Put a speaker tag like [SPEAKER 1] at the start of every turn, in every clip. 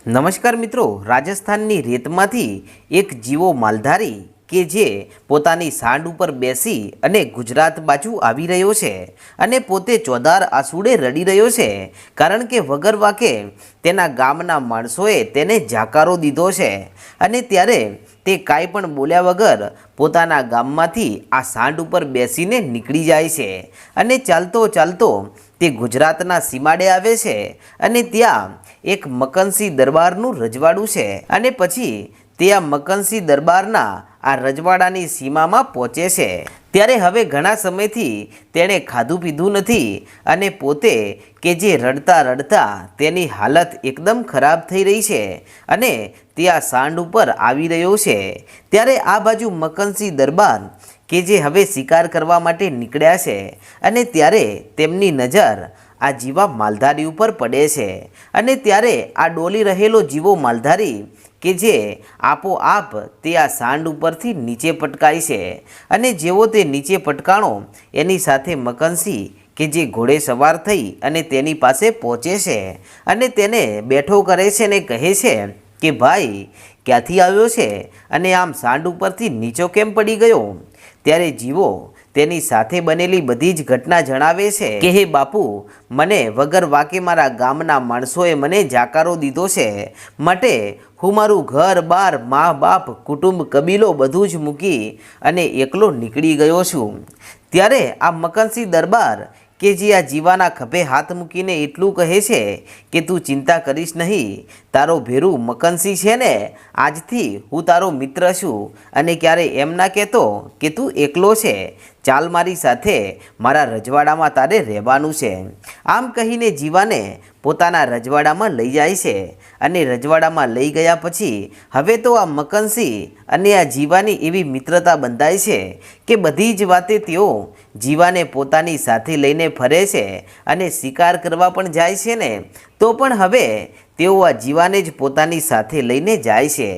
[SPEAKER 1] નમસ્કાર મિત્રો રાજસ્થાનની રેતમાંથી એક જીવો માલધારી કે જે પોતાની સાંડ ઉપર બેસી અને ગુજરાત બાજુ આવી રહ્યો છે અને પોતે ચોધાર આસુડે રડી રહ્યો છે. કારણ કે વગર વાકે તેના ગામના માણસોએ તેને જાકારો દીધો છે અને ત્યારે તે કાંઈ પણ બોલ્યા વગર પોતાના ગામમાંથી આ સાંડ ઉપર બેસીને નીકળી જાય છે અને ચાલતો ચાલતો તે ગુજરાતના સીમાડે આવે છે અને ત્યાં એક મકનસિંહ દરબારનું રજવાડું છે અને પછી તે આ મકનસિંહ દરબારના આ રજવાડાની સીમામાં પહોંચે છે. ત્યારે હવે ઘણા સમયથી તેણે ખાધું પીધું નથી અને પોતે કે જે રડતા રડતા તેની હાલત એકદમ ખરાબ થઈ રહી છે અને તે આ સાંડ ઉપર આવી રહ્યો છે. ત્યારે આ બાજુ મકનસિંહ દરબાર કે જે હવે શિકાર કરવા માટે નીકળ્યા છે અને ત્યારે તેમની નજર આ જીવા માલધારી ઉપર પડે છે અને ત્યારે આ ડોલી રહેલો જીવો માલધારી કે જે આપોઆપ તે આ સાંડ ઉપરથી નીચે પટકાય છે અને જેવો તે નીચે પટકાણો, એની સાથે મકનસિંહ કે જે ઘોડે સવાર થઈ અને તેની પાસે પહોંચે છે અને તેને બેઠો કરે છે ને કહે છે કે, ભાઈ, ક્યાંથી આવ્યો છે? અને આમ સાંડ ઉપરથી નીચો કેમ પડી ગયો? ત્યારે જીવો તેની સાથે બનેલી બધી જ ઘટના જણાવે છે કે, હે બાપુ, મને વગર વાકે મારા ગામના માણસોએ મને જાકારો દીધો છે. માટે હું મારું ઘર, બાર, મા, બાપ, કુટુંબ, કબીલો બધું જ મૂકી અને એકલો નીકળી ગયો છું. ત્યારે આ મકનસિંહ દરબાર કે જે આ જીવાના ખભે હાથ મૂકીને એટલું કહે છે કે તું ચિંતા કરીશ નહીં, તારો ભેરું મકનસિંહ છે ને, આજથી હું તારો મિત્ર છું અને ક્યારે એમ ના કહેતો કે તું એકલો છે, ચાલ મારી સાથે મારા રજવાડામાં તારે રહેવાનું છે. આમ કહીને જીવાને પોતાના રજવાડામાં લઈ જાય છે. અને રજવાડામાં લઈ ગયા પછી હવે તો આ મકનસિંહ અને આ જીવાની એવી મિત્રતા બંધાય છે કે બધી જ વાતે તેઓ જીવાને પોતાની સાથે લઈને ફરે છે અને શિકાર કરવા પણ જાય છે ને, તો પણ હવે તેઓ આ જીવાને જ પોતાની સાથે લઈને જાય છે.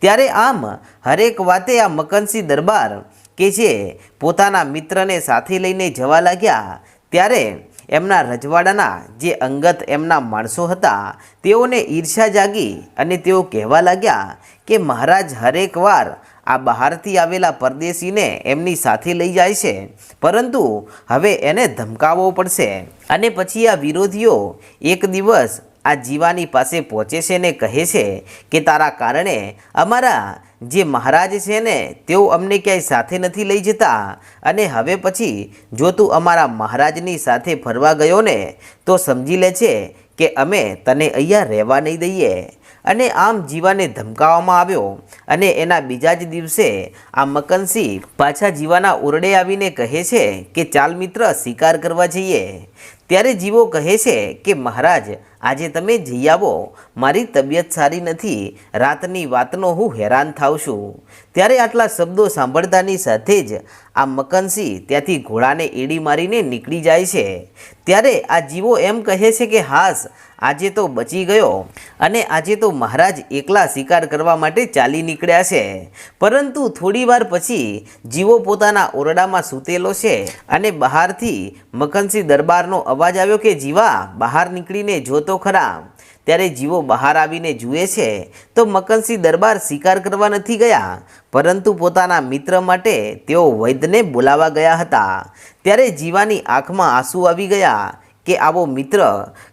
[SPEAKER 1] ત્યારે આમ હરેક વાતે આ મકનસિંહ દરબાર કે જે પોતાના મિત્રને સાથે લઈને જવા લાગ્યા, ત્યારે એમના રજવાડાના જે અંગત એમના માણસો હતા, તેઓને ઈર્ષા જાગી અને તેઓ કહેવા લાગ્યા કે મહારાજ હરેક વાર આ બહારથી આવેલા પરદેશીને એમની સાથે લઈ જાય છે. પરંતુ હવે એને ધમકાવવો પડશે. અને પછી આ વિરોધીઓ એક દિવસ આ જીવાની પાસે પહોંચે છે ને કહે છે કે તારા કારણે અમારા જે મહારાજ છે ને, તેઓ અમને ક્યાંય સાથે નથી લઈ જતા. અને હવે પછી જો તું અમારા મહારાજની સાથે ફરવા ગયો ને, તો સમજી લે છે કે અમે તને અહીંયા રહેવા નહીં દઈએ. અને આમ જીવાને ધમકાવવામાં આવ્યો. અને એના બીજા જ દિવસે આ મકનસિંહ પાછા જીવાના ઓરડે આવીને કહે છે કે ચાલ મિત્ર, શિકાર કરવા જઈએ. ત્યારે જીવો કહે છે કે મહારાજ આજે તમે જઈ આવો. મારી તબિયત સારી નથી. રાતની વાતનો હું હેરાન થાઉં છું. ત્યારે આટલા શબ્દો સાંભળતાની સાથે જ આ મકનસિંહ ત્યાંથી ઘોડાને એડી મારીને નીકળી જાય છે. ત્યારે આ જીવો એમ કહે છે કે, હાસ, આજે તો બચી ગયો. અને આજે તો મહારાજ એકલા શિકાર કરવા માટે ચાલી નીકળ્યા છે. પરંતુ થોડી વાર પછી જીવો પોતાના ઓરડામાં સૂતેલો છે અને બહારથી મકનસિંહ દરબારનો અવાજ આવ્યો કે, જીવા, બહાર નીકળીને જોતો ખરા, ત્યારે જીવો બહાર આવીને જુએ છે તો મકનસિંહ દરબાર શિકાર કરવા નથી ગયા, પરંતુ પોતાના મિત્ર માટે તેઓ વૈદ્યને બોલાવા ગયા હતા. ત્યારે જીવાની આંખમાં આંસુ આવી ગયા કે આવો મિત્ર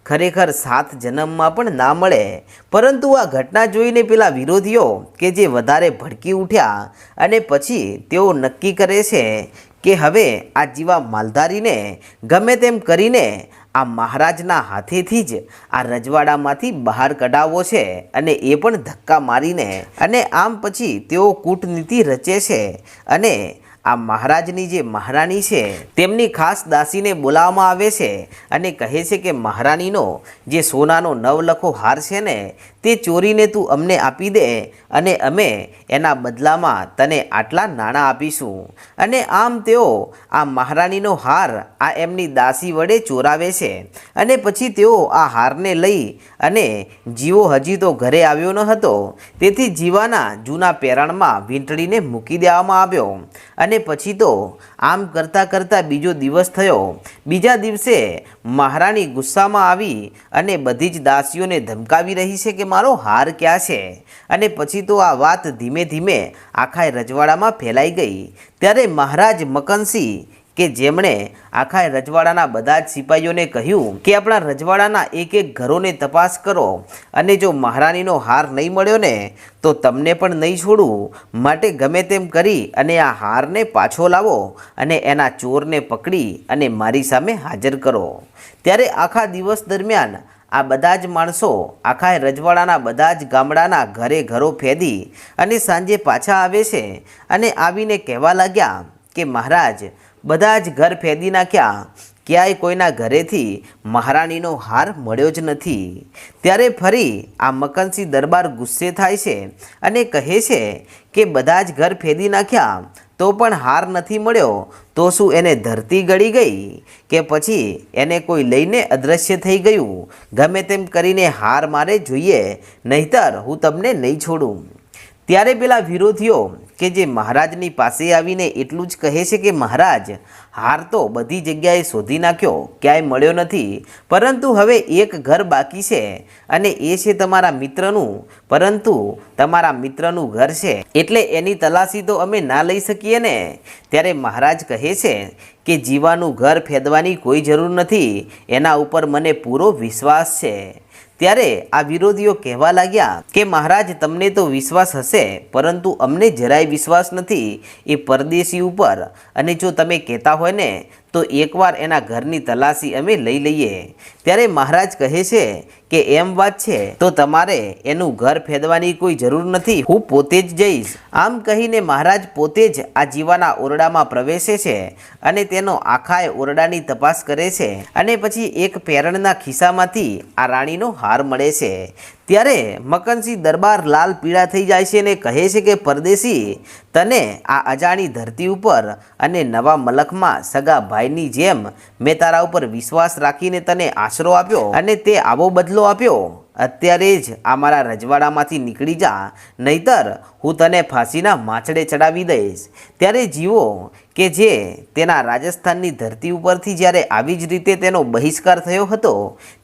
[SPEAKER 1] ખરેખર સાત જન્મમાં પણ ના મળે, પરંતુ આ ઘટના જોઈને પેલા વિરોધીઓ કે જે વધારે ભડકી ઉઠ્યા અને પછી તેઓ નક્કી કરે છે કે હવે આ જીવા માલધારીને ગમે તેમ કરીને આ મહારાજના હાથેથી જ આ રજવાડામાંથી બહાર કઢાવવો છે અને એ પણ ધક્કા મારીને અને આમ પછી તેઓ કૂટનીતિ રચે છે અને આ મહારાજની જે મહારાણી છે તેમની ખાસ દાસીને બોલાવવામાં આવે છે અને કહે છે કે મહારાણીનો જે સોનાનો નવલખો હાર છે ને તે ચોરીને તું અમને આપી દે અને અમે એના બદલામાં તને આટલા નાણાં આપીશું. અને આમ તેઓ આ મહારાણીનો હાર આ એમની દાસી વડે ચોરાવે છે. અને પછી તેઓ આ હારને લઈ અને જીવો હજી તો ઘરે આવ્યો ન હતો. તેથી જીવાના જૂના પેરાણમાં વીંટળીને મૂકી દેવામાં આવ્યો. અને પછી તો આમ કરતાં કરતાં બીજો દિવસ થયો. બીજા દિવસે મહારાણી ગુસ્સામાં આવી અને બધી જ દાસીઓને ધમકાવી રહી છે કે મારો હાર ક્યાં છે? અને પછી તો આ વાત ધીમે ધીમે આખા રજવાડામાં ફેલાઈ ગઈ. ત્યારે મહારાજ મકનસિંહ કે જેમણે આખા રજવાડાના બધા જ સિપાહીઓને કહ્યું કે આપણા રજવાડાના એક એક ઘરોને તપાસ કરો અને જો મહારાણીનો હાર નહીં મળ્યો ને, તો તમને પણ નહીં છોડું. માટે ગમે તેમ કરી અને આ હારને પાછો લાવો અને એના ચોરને પકડી અને મારી સામે હાજર કરો. ત્યારે આખા દિવસ દરમિયાન આ બધા જ માણસો આખા રજવાડાના બધા જ ગામડાના ઘરે ઘરો ફેદી અને સાંજે પાછા આવે છે અને આવીને કહેવા લાગ્યા કે મહારાજ બધા જ ઘર ફેદી નાખ્યા. ક્યાંય કોઈના ઘરેથી મહારાણીનો હાર મળ્યો જ નથી. ત્યારે ફરી આ મકનસિંહ દરબાર ગુસ્સે થાય છે અને કહે છે કે, બધા જ ઘર ફેદી નાખ્યા. તો પણ હાર નથી મળ્યો. તો શું એને ધરતી ગળી ગઈ? કે પછી એને કોઈ લઈને અદૃશ્ય થઈ ગયું? ગમે તેમ કરીને હાર મારે જોઈએ. નહીતર હું તમને નહીં છોડું. ત્યારે પેલા વિરોધીઓ કે જે મહારાજની પાસે આવીને એટલું જ કહે છે કે મહારાજ, હાર તો બધી જગ્યાએ શોધી નાખ્યો, ક્યાંય મળ્યો નથી. પરંતુ હવે એક ઘર બાકી છે અને એ છે તમારા મિત્રનું. પરંતુ તમારા મિત્રનું ઘર છે એટલે એની તલાશી તો અમે ના લઈ શકીએ ને. ત્યારે મહારાજ કહે છે કે જીવાનું ઘર ફેદવાની કોઈ જરૂર નથી. એના ઉપર મને પૂરો વિશ્વાસ છે. ત્યારે આ વિરોધીઓ કહેવા લાગ્યા કે મહારાજ, તમને તો વિશ્વાસ હશે, પરંતુ અમને જરાય વિશ્વાસ નથી. એ પરદેશી ઉપર. અને જો તમે કહેતા હોય ને તો એકવાર એના ઘરની તલાશી અમે લઈ લઈએ. ત્યારે મહારાજ કહે છે કે એમ વાત છે, તો તમારે એનું ઘર ફેદવાની કોઈ જરૂર નથી. હું પોતે જ જઈશ. આમ કહીને મહારાજ પોતે જ આ જીવાના ઓરડામાં પ્રવેશે છે અને તેનો આખાય ઓરડાની તપાસ કરે છે અને પછી એક પેરણના ખિસ્સામાંથી આ રાણીનો હાર મળે છે. ત્યારે મકનસિંહ દરબાર લાલ પીળા થઈ જાય છે અને કહે છે કે, પરદેશી, તને આ અજાણી ધરતી ઉપર અને નવા મલકમાં સગા ભાઈની જેમ મેં તારા ઉપર વિશ્વાસ રાખીને તને આશરો આપ્યો અને તે આવો બદલો આપ્યો. અત્યારે જ આ મારા રજવાડામાંથી નીકળી જા, નહીતર હું તને ફાંસીના માછડે ચડાવી દઈશ. ત્યારે જીવો કે જે તેના રાજસ્થાનની ધરતી ઉપરથી જ્યારે આવી જ રીતે તેનો બહિષ્કાર થયો હતો,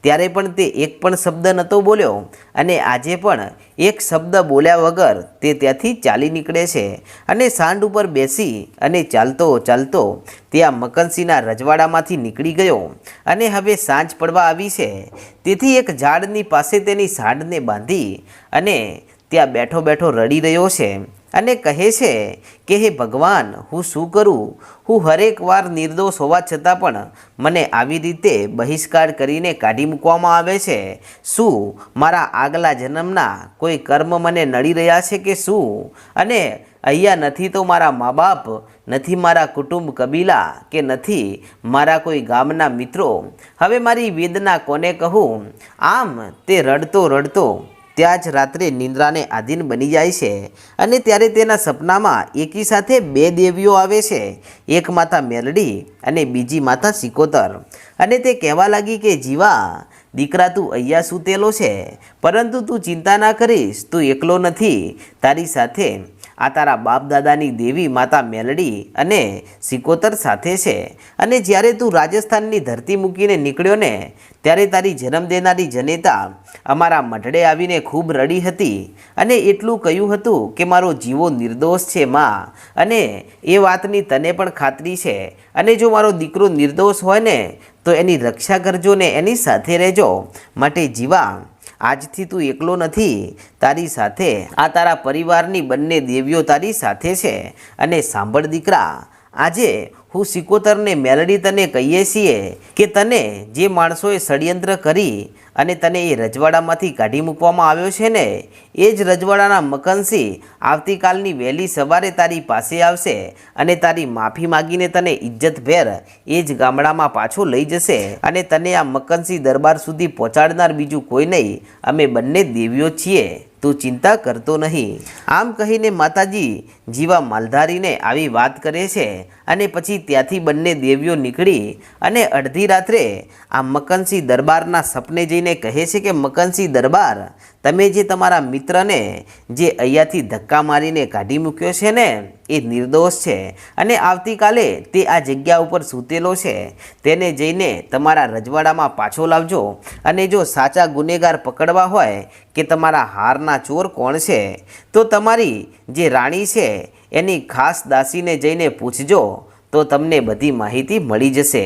[SPEAKER 1] ત્યારે પણ તે એક પણ શબ્દ નહોતો બોલ્યો અને આજે પણ એક શબ્દ બોલ્યા વગર તે ત્યાંથી ચાલી નીકળે છે અને સાંડ ઉપર બેસી અને ચાલતો ચાલતો તે આ મકનસિંહના રજવાડામાંથી નીકળી ગયો અને હવે સાંજ પડવા આવી છે. તેથી એક ઝાડની પાસે તેની સાંડને બાંધી અને ત્યાં બેઠો બેઠો રડી રહ્યો છે અને કહે છે કે, હે ભગવાન, હું શું કરું? હું હરેક વાર નિર્દોષ હોવા છતાં પણ મને આવી રીતે બહિષ્કાર કરીને કાઢી મૂકવામાં આવે છે. શું મારા આગલા જન્મના કોઈ કર્મ મને નડી રહ્યા છે કે શું? અને અહીંયા નથી તો મારા મા બાપ નથી મારા કુટુંબ કબીલા કે નથી મારા કોઈ ગામના મિત્રો? હવે મારી વેદના કોને કહું? આમ તે રડતો રડતો ત્યાં જ રાત્રે નિંદ્રાને આધીન બની જાય છે અને ત્યારે તેના સપનામાં એકી સાથે બે દેવીઓ આવે છે. એક માતા મેલડી અને બીજી માતા સિકોતર. અને તે કહેવા લાગી કે, જીવા, દીકરા તું અહીંયા સૂતેલો છે, પરંતુ તું ચિંતા ના કરીશ, તું એકલો નથી. તારી સાથે આ તારા બાપ દાદાની દેવી માતા મેલડી અને સિકોતર સાથે છે. અને જ્યારે તું રાજસ્થાનની ધરતી મૂકીને નીકળ્યો ને, ત્યારે તારી જન્મ દેનારી જનેતા અમારા મઢડે આવીને ખૂબ રડી હતી અને એટલું કહ્યું હતું કે મારો જીવો નિર્દોષ છે, માં. અને એ વાતની તને પણ ખાતરી છે. અને જો મારો દીકરો નિર્દોષ હોય ને, તો એની રક્ષા કરજો ને, એની સાથે રહેજો. માટે જીવા આજથી તું એકલો નથી, તારી સાથે. આ તારા પરિવારની બંને દેવીઓ તારી સાથે છે. અને સાંભળ દીકરા આજે હું સિકોતરને, મેલડી તને કહીએ છીએ કે તને જે માણસોએ ષડયંત્ર કરી અને તને એ રજવાડામાંથી કાઢી મૂકવામાં આવ્યો છે ને, એ જ રજવાડાના મકનસિંહ આવતીકાલની વહેલી સવારે તારી પાસે આવશે અને તારી માફી માગીને તને ઇજ્જતભેર એ જ ગામડામાં પાછો લઈ જશે અને તને આ મકનસિંહ દરબાર સુધી પહોંચાડનાર બીજું કોઈ નહીં. અમે બંને દેવીઓ છીએ. તું ચિંતા કરતો નહીં. આમ કહીને માતાજી જીવા માલધારીને આવી વાત કરે છે અને પછી ત્યાંથી બંને દેવીઓ નીકળી અને અડધી રાત્રે આ મકનસિંહ દરબારના સપને જઈને કહે છે કે મકનસિંહ દરબાર, તમે જે તમારા મિત્રને જે અહીંયાથી ધક્કા મારીને કાઢી મૂક્યો છે ને એ નિર્દોષ છે અને આવતીકાલે તે આ જગ્યા ઉપર સૂતેલો છે. તેને જઈને તમારા રજવાડામાં પાછો લાવજો અને જો સાચા ગુનેગાર પકડવા હોય કે તમારા હારના ચોર કોણ છે, તો તમારી જે રાણી છે એની ખાસ દાસીને જઈને પૂછજો, તો તમને બધી માહિતી મળી જશે.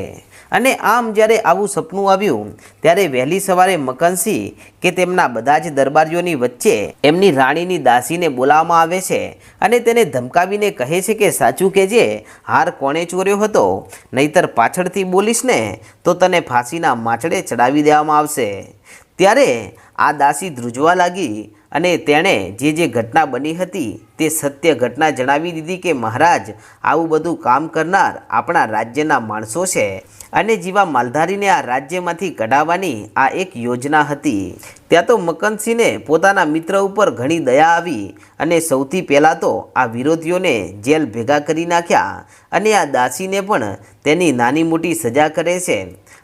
[SPEAKER 1] અને આમ જ્યારે આવું સપનું આવ્યું, ત્યારે વહેલી સવારે મકનસિંહ, કે તેમના બધા જ દરબારીઓની વચ્ચે એમની રાણીની દાસીને બોલાવવામાં આવે છે અને તેને ધમકાવીને કહે છે કે, સાચું કહેજે, હાર કોણે ચોર્યો હતો? નહીતર પાછળથી બોલીશ ને તો તને ફાંસીના માછડે ચડાવી દેવામાં આવશે. ત્યારે આ દાસી ધ્રુજવા લાગી અને તેણે જે જે ઘટના બની હતી તે સત્ય ઘટના જણાવી દીધી કે મહારાજ, આવું બધું કામ કરનાર આપણા રાજ્યના માણસો છે અને જીવા માલધારીને આ રાજ્યમાંથી કઢાવવાની આ એક યોજના હતી. ત્યાં તો મકનસિંહને પોતાના મિત્ર ઉપર ઘણી દયા આવી અને સૌથી પહેલાં તો આ વિરોધીઓને જેલ ભેગા કરી નાખ્યા અને આ દાસીને પણ તેની નાની મોટી સજા કરે છે.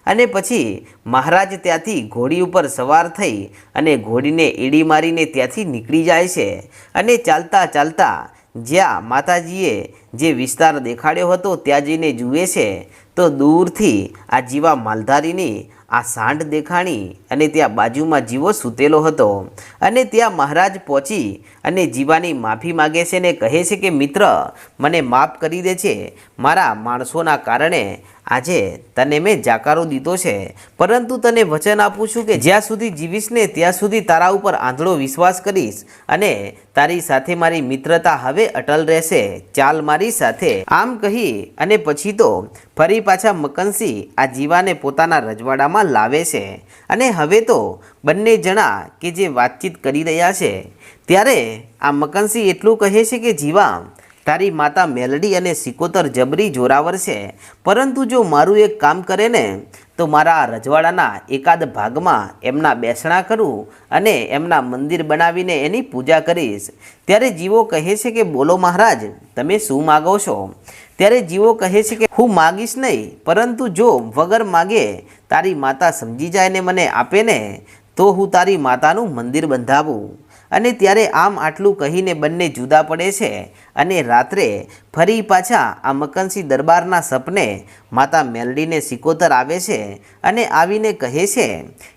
[SPEAKER 1] અને પછી મહારાજ ત્યાંથી ઘોડી ઉપર સવાર થઈ અને ઘોડીને એડી મારીને ત્યાંથી નીકળી જાય છે. અને ચાલતા ચાલતા જ્યાં માતાજીએ જે વિસ્તાર દેખાડ્યો હતો ત્યાં જઈને જુએ છે, તો દૂરથી આ જીવા માલધારીની આ સાંઢ દેખાણી અને ત્યાં બાજુમાં જીવો સૂતેલો હતો. અને ત્યાં મહારાજ પહોંચી અને જીવાની માફી માગે છે ને કહે છે કે, મિત્ર, મને માફ કરી દે છે. મારા માણસોના કારણે આજે તને મેં જાકારો દીધો છે. પરંતુ તને વચન આપું છું કે જ્યાં સુધી જીવીશ ને ત્યાં સુધી તારા ઉપર આંધળો વિશ્વાસ કરીશ અને તારી સાથે મારી મિત્રતા હવે અટલ રહેશે. ચાલ મારી સાથે. આમ કહી અને પછી તો ફરી પાછા મકનસિંહ આ જીવાને પોતાના રજવાડામાં લાવે છે. અને હવે તો બંને જણા કે જે વાતચીત કરી રહ્યા છે. ત્યારે આ મકનસિંહ એટલું કહે છે કે, જીવા તારી માતા મેલડી અને સિકોતર જબરી જોરાવર છે. પરંતુ જો મારું એક કામ કરે ને, તો મારા રજવાડાના એકાદ ભાગમાં એમના બેસણા કરું અને એમના મંદિર બનાવીને એની પૂજા કરીશ. ત્યારે જીવો કહે છે કે, બોલો મહારાજ, તમે શું માગો છો? ત્યારે જીવો કહે છે કે, હું માગીશ નહીં, પરંતુ જો વગર માગે તારી માતા સમજી જાય ને મને આપે ને, તો હું તારી માતાનું મંદિર બંધાવું. અને ત્યારે આમ આટલું કહીને બંને જુદા પડે છે અને રાત્રે ફરી પાછા આ મકનસિંહ દરબારના સપને માતા મેલડીને સિકોતર આવે છે અને આવીને કહે છે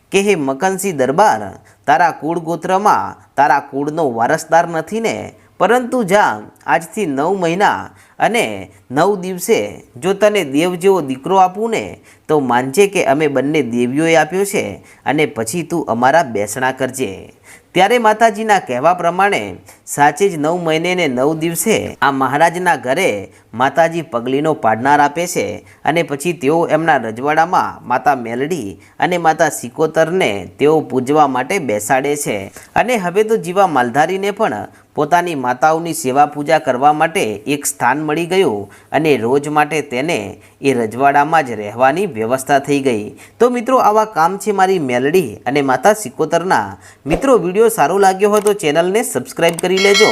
[SPEAKER 1] કે, હે મકનસિંહ દરબાર, તારા કુળ ગોત્રમાં તારા કુળનો વારસદાર નથી ને? પરંતુ જા, આજથી નવ મહિના અને નવ દિવસે જો તને દેવ જેવો દીકરો આપું ને, તો માનજે કે અમે બંને દેવીઓએ આપ્યો છે અને પછી તું અમારા બેસણા કરજે. ત્યારે માતાજીના કહેવા પ્રમાણે સાચે જ નવ મહિને ને નવ દિવસે આ મહારાજના ઘરે માતાજી પગલીનો પાડનાર આપે છે અને પછી તેઓ એમના રજવાડામાં માતા મેલડી અને માતા સિકોતરને તેઓ પૂજવા માટે બેસાડે છે. અને હવે તો જીવા માલધારીને પણ પોતાની માતાઓની સેવા પૂજા કરવા માટે એક સ્થાન મળી ગયું અને રોજ માટે તેને એ રજવાડામાં જ રહેવાની વ્યવસ્થા થઈ ગઈ. તો મિત્રો, આવા કામ છે મારી મેલડી અને માતા સિકોતરના. મિત્રો, વીડિયો સારો લાગ્યો હોય તો ચેનલને સબસ્ક્રાઈબ કરી લેજો.